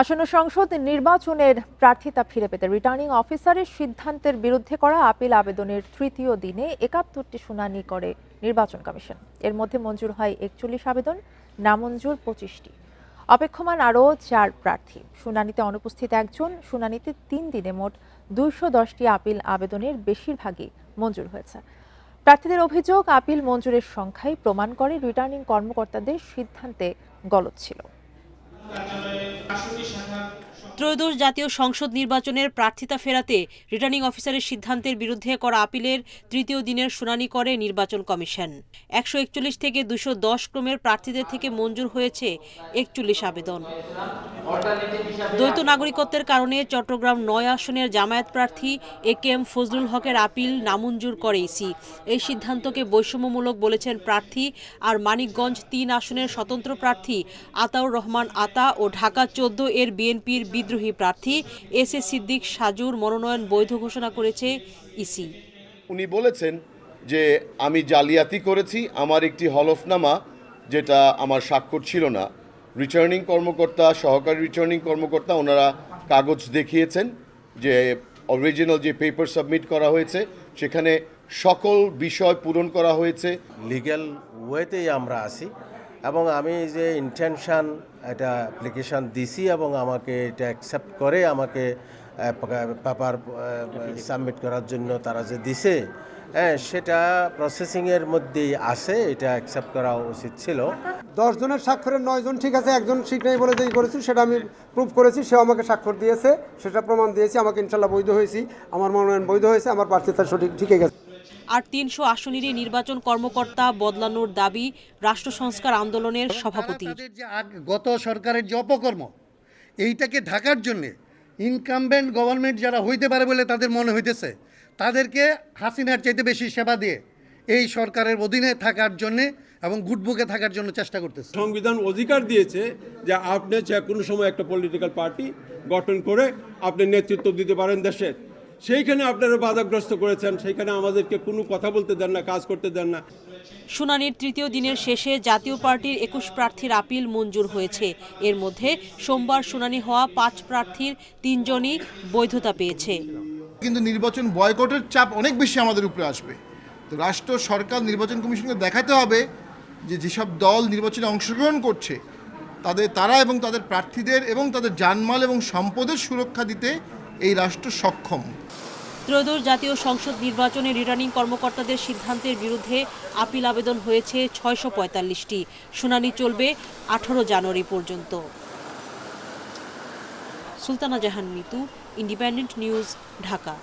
আসন্ন সংসদ নির্বাচনের প্রার্থিতা ফিরে পেতে রিটার্নিং অফিসারের সিদ্ধান্তের বিরুদ্ধে করা আপিল আবেদনের তৃতীয় দিনে একাত্তরটি শুনানি করে নির্বাচন কমিশন। এর মধ্যে মঞ্জুর হয় একচল্লিশ আবেদন, নামঞ্জুর পঁচিশটি। অপেক্ষমান আরও চার প্রার্থী। শুনানিতে অনুপস্থিত একজন, শুনানিতে তিন দিনে মোট দুইশো দশটি আপিল আবেদনের বেশিরভাগই মঞ্জুর হয়েছে। প্রার্থীদের অভিযোগ, আপিল মঞ্জুরের সংখ্যাই প্রমাণ করে রিটার্নিং কর্মকর্তাদের সিদ্ধান্তে গলত ছিল। ত্রয়োদশ জাতীয় সংসদ নির্বাচনের প্রার্থিতা ফেরাতে রিটার্নিং অফিসারের সিদ্ধান্তের বিরুদ্ধে করা আপিলের তৃতীয় দিনের শুনানি করে নির্বাচন কমিশন। একশো একচল্লিশ থেকে দুশো দশ ক্রমের প্রার্থীদের থেকে মঞ্জুর হয়েছে একচল্লিশ আবেদন। দ্বৈত নাগরিকত্বের কারণে চট্টগ্রাম নয় আসনের জামায়াত প্রার্থী এ কে এম ফজলুল হকের আপিল নামঞ্জুর করে ইসি। এই সিদ্ধান্তকে বৈষম্যমূলক বলেছেন প্রার্থী আর মানিকগঞ্জ তিন আসনের স্বতন্ত্র প্রার্থী আতাউর রহমান আতা ও ঢাকা চোদ্দ এর বিএনপির বিদ্রোহী প্রার্থী এস এ সিদ্দিক সাজুর মনোনয়ন বৈধ ঘোষণা করেছে ইসি। উনি বলেছেন যে আমি জালিয়াতি করেছি আমার একটি হলফনামা যেটা আমার স্বাক্ষর ছিল না। রিটার্নিং কর্মকর্তা সহকারী রিটার্নিং কর্মকর্তা ওনারা কাগজ দেখিয়েছেন যে অরিজিনাল যে পেপার সাবমিট করা হয়েছে সেখানে সকল বিষয় পূরণ করা হয়েছে। লিগ্যাল ওয়েতেই আমরা আছি। এবং আমি যে ইন্টেনশন এটা অ্যাপ্লিকেশন দিছি এবং আমাকে এটা অ্যাকসেপ্ট করে আমাকে পেপার সাবমিট করার জন্য তারা যে দিছে হ্যাঁ সেটা প্রসেসিংয়ের মধ্যেই আছে, এটা অ্যাকসেপ্ট করা উচিত ছিল। দশ জনের স্বাক্ষরের নয় জন ঠিক আছে, একজন ঠিক নেই বলে যেই করেছি, সেটা আমি প্রুভ করেছি, সেও আমাকে স্বাক্ষর দিয়েছে, সেটা প্রমাণ দিয়েছি, আমাকে ইনশাল্লাহ বৈধ হয়েছি, আমার মনোনয়ন বৈধ হয়েছে, আমার প্রার্থিতা সঠিক ঠিকই গেছে। আর তিনশো আসনেরই নির্বাচন কর্মকর্তা বদলানোর দাবি রাষ্ট্র সংস্কার আন্দোলনের আগ- গত সরকারের যে অপকর্ম এইটাকে ঢাকার জন্যে ইনকামবেন্ট গভর্নমেন্ট যারা হইতে পারে বলে তাদের মনে হইতেছে তাদেরকে হাসিনার চাইতে বেশি সেবা দিয়ে এই সরকারের অধীনে থাকার জন্যে এবং গুটবুকে থাকার জন্য চেষ্টা করতেছে। সংবিধান অধিকার দিয়েছে যে আপনি যে কোনো সময় একটা পলিটিক্যাল পার্টি গঠন করে আপনি নেতৃত্ব দিতে পারেন দেশের সেইখানে আপনারা বাধাগ্রস্ত করেছেন সেইখানে আমাদেরকে কোনো কথা বলতে দেন না কাজ করতে দেন না। শুনানির তৃতীয় দিনের শেষে জাতীয় পার্টির একুশ প্রার্থীর আপিল মঞ্জুর হয়েছে। এর মধ্যে সোমবার শুনানি হওয়া পাঁচ প্রার্থীর তিনজনই বৈধতা পেয়েছে। কিন্তু নির্বাচন বয়কটের চাপ অনেক বেশি আমাদের উপরে আসবে। তো রাষ্ট্র সরকার নির্বাচন কমিশনকে দেখাতে হবে যে যেসব দল নির্বাচনে অংশগ্রহণ করছে তাদের তারা এবং তাদের প্রার্থীদের এবং তাদের জানমাল এবং সম্পদের সুরক্ষা দিতে এই রাষ্ট্র সক্ষম। ত্রয়োদশ জাতীয় সংসদ নির্বাচনে রিটার্নিং কর্মকর্তাদের সিদ্ধান্তের বিরুদ্ধে আপিল আবেদন হয়েছে ছয়শো পঁয়তাল্লিশটি। শুনানি চলবে আঠারো জানুয়ারি পর্যন্ত। Sultana Jahan Mitu, independent news, Dhaka.